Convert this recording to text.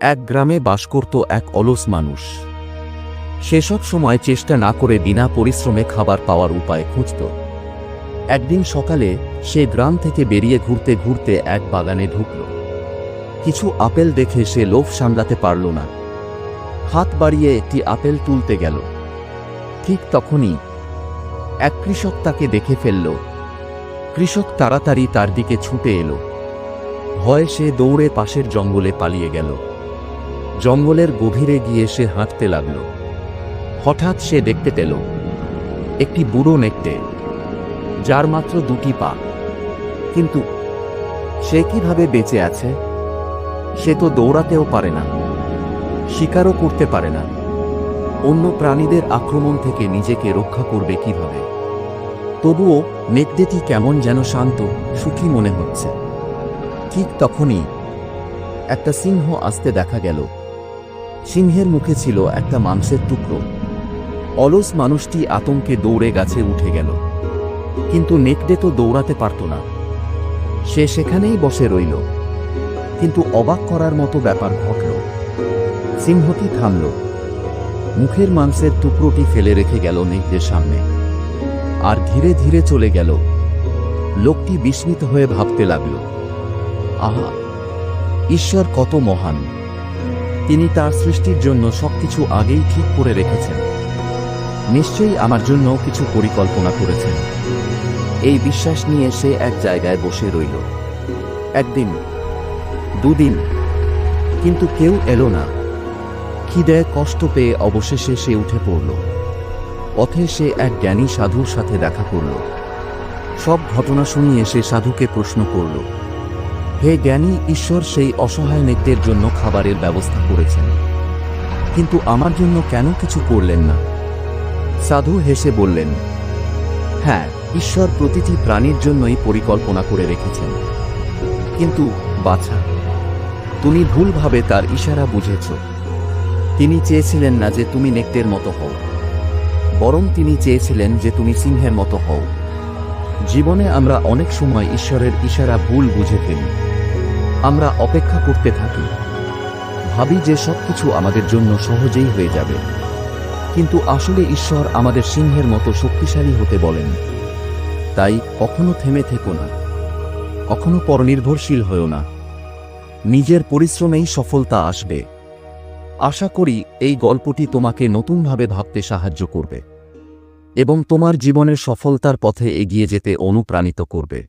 এক গ্রামে বাস করত এক অলস মানুষ। সেসব সময় চেষ্টা না করে বিনা পরিশ্রমে খাবার পাওয়ার উপায় খুঁজত। একদিন সকালে সে গ্রাম থেকে বেরিয়ে ঘুরতে ঘুরতে এক বাগানে ঢুকল। কিছু আপেল দেখে সে লোভ সামলাতে পারল না। হাত বাড়িয়ে একটি আপেল তুলতে গেল। ঠিক তখনই এক কৃষক তাকে দেখে ফেলল। কৃষক তাড়াতাড়ি তার দিকে ছুটে এলো। ভয়ে সে দৌড়ে পাশের জঙ্গলে পালিয়ে গেল। জঙ্গলের গভীরে গিয়ে সে হাঁটতে লাগল। হঠাৎ সে দেখতে পেল একটি বুড়ো নেকটে যার মাত্র দুটি পা। কিন্তু সে কীভাবে বেঁচে আছে? সে তো দৌড়াতেও পারে না, শিকারও করতে পারে না। অন্য প্রাণীদের আক্রমণ থেকে নিজেকে রক্ষা করবে কীভাবে? তবুও নেকড়েটি কেমন যেন শান্ত, সুখী মনে হচ্ছে। ঠিক তখনই একটা সিংহ আসতে দেখা গেল। সিংহের মুখে ছিল একটা মাংসের টুকরো। অলস মানুষটি আতঙ্কে দৌড়ে গাছে উঠে গেল। কিন্তু নেকড়ে তো দৌড়াতে পারত না। সে সেখানেই বসে রইল। কিন্তু অবাক করার মতো ব্যাপার ঘটল। সিংহটি থামল। মুখের মাংসের টুকরোটি ফেলে রেখে গেল নেকড়ের সামনে। আর ধীরে ধীরে চলে গেল। লোকটি বিস্মিত হয়ে ভাবতে লাগল, আহা, ঈশ্বর কত মহান! তিনি তার সৃষ্টির জন্য সবকিছু আগেই ঠিক করে রেখেছেন। নিশ্চয়ই আমার জন্য কিছু পরিকল্পনা করেছেন। এই বিশ্বাস নিয়ে সে এক জায়গায় বসে রইল। একদিন, দুদিন, কিন্তু কেউ এলো না। খিদেয় কষ্ট পেয়ে অবশেষে সে উঠে পড়ল। পথে সে এক জ্ঞানী সাধুর সাথে দেখা করল। সব ঘটনা শুনিয়ে সে সাধুকে প্রশ্ন করল হে জ্ঞানী, ঈশ্বর সেই অসহায় নেকদের জন্য খাবারের ব্যবস্থা করেছেন। কিন্তু আমার জন্য কেন কিছু করলেন না? সাধু হেসে বললেন হ্যাঁ ঈশ্বর প্রতিটি প্রাণীর জন্যই পরিকল্পনা করে রেখেছেন। কিন্তু বাছা, তুমি ভুলভাবে তার ইশারা বুঝেছ। তিনি চেয়েছিলেন না যে তুমি নেকদের মতো হও, বরং তিনি চেয়েছিলেন যে তুমি সিংহের মতো হও। জীবনে আমরা অনেক সময় ঈশ্বরের ইশারা ভুল বুঝে ফেলি। আমরা অপেক্ষা করতে থাকি। ভাবি যে সবকিছু আমাদের জন্য সহজেই হয়ে যাবে। কিন্তু আসলে ঈশ্বর আমাদের সিংহের মতো শক্তিশালী হতে বলেন। তাই কখনো থেমে থেকো না। কখনো পরনির্ভরশীল হয়েও না। নিজের পরিশ্রমেই সফলতা আসবে। আশা করি এই গল্পটি তোমাকে নতুনভাবে ভাবতে সাহায্য করবে। এবং তোমার জীবনের সফলতার পথে এগিয়ে যেতে অনুপ্রাণিত করবে।